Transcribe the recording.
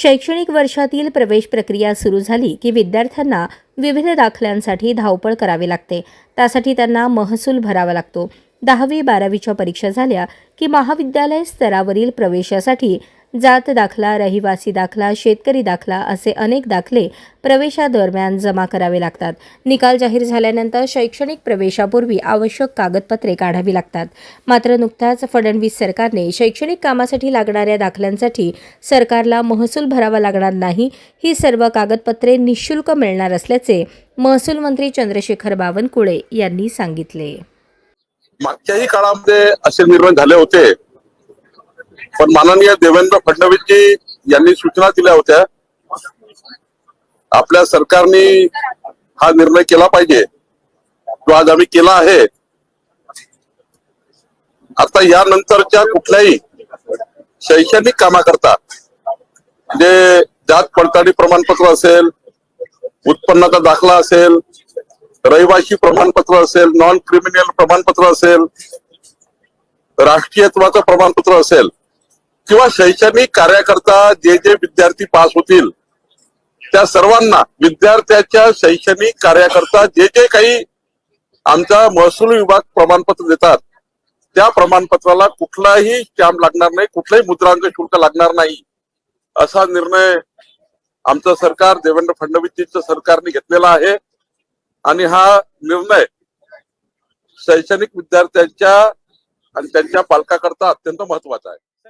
शैक्षणिक वर्षातील प्रवेश प्रक्रिया सुरू झाली की विद्यार्थ्यांना विविध दाखल्यांसाठी धावपळ करावी लागते. त्यासाठी त्यांना महसूल भरावा लागतो. दहावी बारावीच्या परीक्षा झाल्या की महाविद्यालय स्तरावरील प्रवेशासाठी जात दाखला रहिवासी दाखला शेतकरी दाखला असे अनेक दाखले प्रवेशादरम्यान जमा करावे लागतात. निकाल जाहीर झाल्यानंतर शैक्षणिक प्रवेशापूर्वी आवश्यक कागदपत्रे काढावी लागतात. मात्र नुकताच फडणवीस सरकारने शैक्षणिक कामासाठी लागणाऱ्या दाखल्यांसाठी सरकारला महसूल भरावा लागणार नाही ही सर्व कागदपत्रे निशुल्क मिळणार असल्याचे महसूल मंत्री चंद्रशेखर बावनकुळे यांनी सांगितले. मागच्याही काळामध्ये असे निर्णय झाले होते. पण माननीय देवेंद्र फडणवीसजी यांनी सूचना दिल्या होत्या. आपल्या सरकारने हा निर्णय केला पाहिजे. तो आज आम्ही केला आहे. आता यानंतरच्या कुठल्याही शैक्षणिक कामाकरता म्हणजे जात पडताळणी प्रमाणपत्र असेल उत्पन्नाचा दाखला असेल रहिवासी प्रमाणपत्र असेल नॉन क्रिमिनल प्रमाणपत्र असेल राष्ट्रीयत्वाचं प्रमाणपत्र असेल किंवा शैक्षणिक कार्याकरता जे जे विद्यार्थी पास होतील त्या सर्वांना विद्यार्थ्याच्या शैक्षणिक कार्याकरता जे जे काही आमचा महसूल विभाग प्रमाणपत्र देतात त्या प्रमाणपत्राला कुठलाही स्टॅम्प लागणार नाही कुठलाही मुद्रांक शुल्क लागणार नाही असा निर्णय आमचं सरकार देवेंद्र फडणवीसजीचं सरकारने घेतलेला आहे. आणि हा निर्णय शैक्षणिक विद्यार्थ्यांच्या आणि त्यांच्या पालकाकरता अत्यंत महत्त्वाचा आहे.